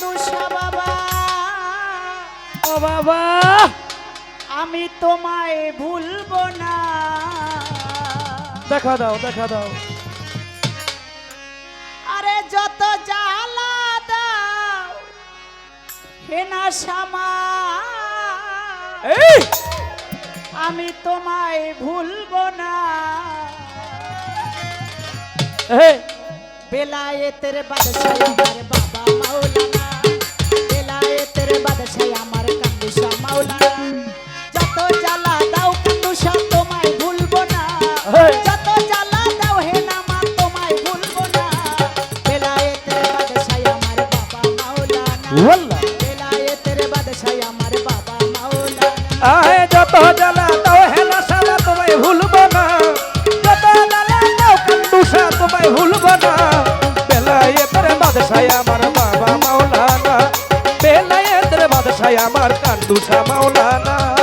কান্দুসা বাবা। ও বাবা। আমি তোমায় ভুলবো না। দেখা দাও দেখা দাও। আরে যত জ্বালা দাও হেনা সামা আমি তোমায় ভুলবো না। বেলায়েতের বাদশাহ বাবা মাওলানা। বেলায়েতের আমার কান্দুসা মাওলানা যত জ্বালা দাও কান্দুসা তোমায় ভুলবো না। যত জ্বালা দাও হে নামা তোমায় ভুলবো না। বেলায়েতের বাদশাহ আমার বাবা মাওলানা ওয়াল্লাহ। বেলায়েতের বাদশাহ আমার বাবা মাওলানা আহে যত জ্বালা দাও হেলা সালা তোমায় ভুলব না। যত জ্বালা দাও কান্দুসা তোমায় ভুলব না। বেলায়েতের বাদশাহ আমার বাবা বাদশাহ আমার কান্দুসা মাওলানা।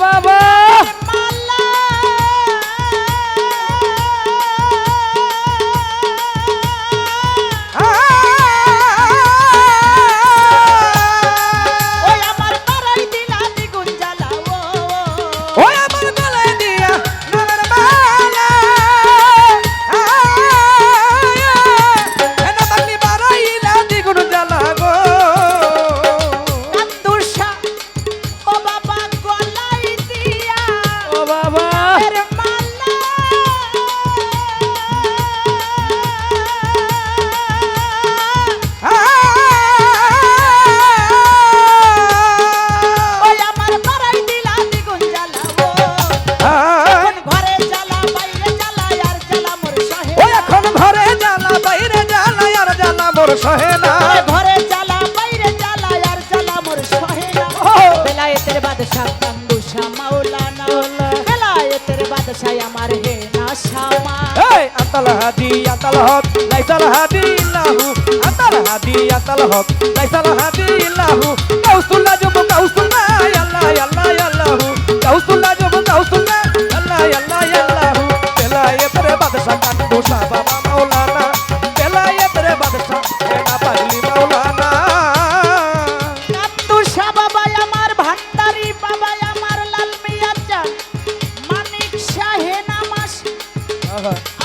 ও বেলায়েতের বাদশাহ কান্দুসা মাওলানা বেলায়েতের বাদশাহ আমার হে না শামা। এই, আতাল হাদি, আতাল হক, লাইসাল হাদি ইল্লাহু আতাল হাদি, আতাল হক, লাইসাল হাদি ইল্লাহু কাউসুল্লাহ জব কাউসুল্লাহ আল্লাহ আল্লাহ, আল্লাহু। কাউসুল্লাহ জব কাউসুল্লাহ আল্লাহ আল্লাহ, আল্লাহু। বেলায়েতের বাদশা কান্দুসা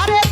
আরে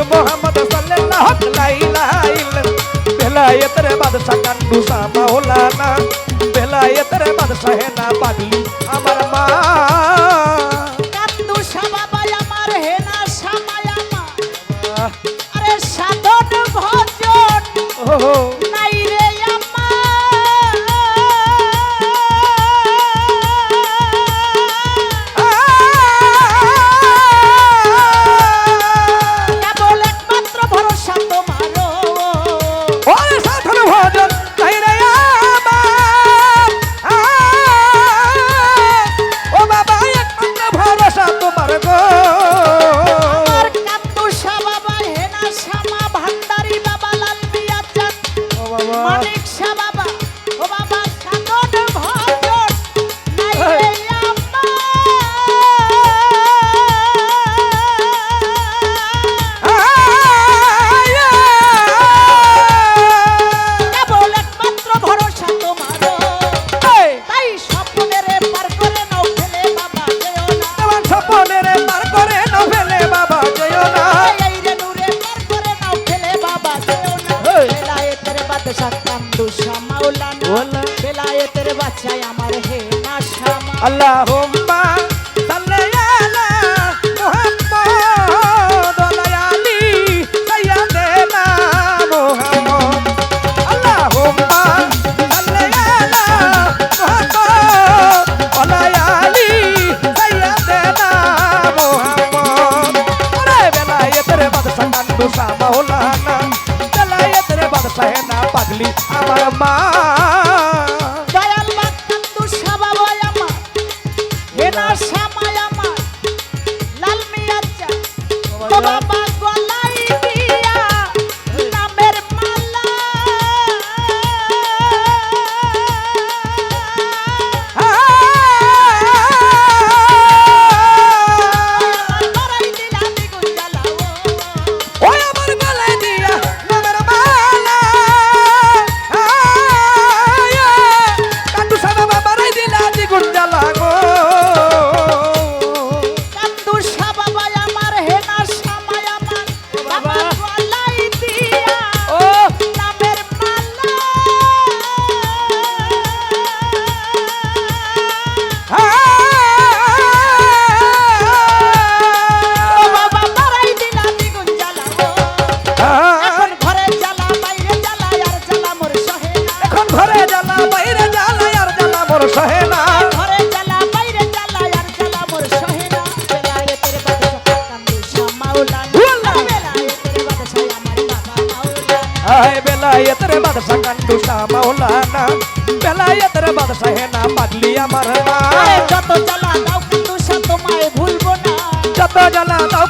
নূর মোহাম্মদ সাল্লাল্লাহু আলাইহি ওয়াসাল্লাম। বেলায়েতের বাদশা কান্ডুসা মাওলানা বেলায়েতের বাদশা হে না পাগলি আমার মা। কান্ডুসা বাবা আমার হে না সামায়া মা। আরে সাধন ভজন। ওহো। সাত্তাম দুশা মাওলানা। বেলায়েতের বাচ্চায় আমার হে মাশা আল্লাহুম্মা মাওলানা বেলায়েতের বাদশাহে না পাগলি আমার যত জ্বালা দাও কিন্তু সে তোমায় ভুলবো না। যত জ্বালা দাও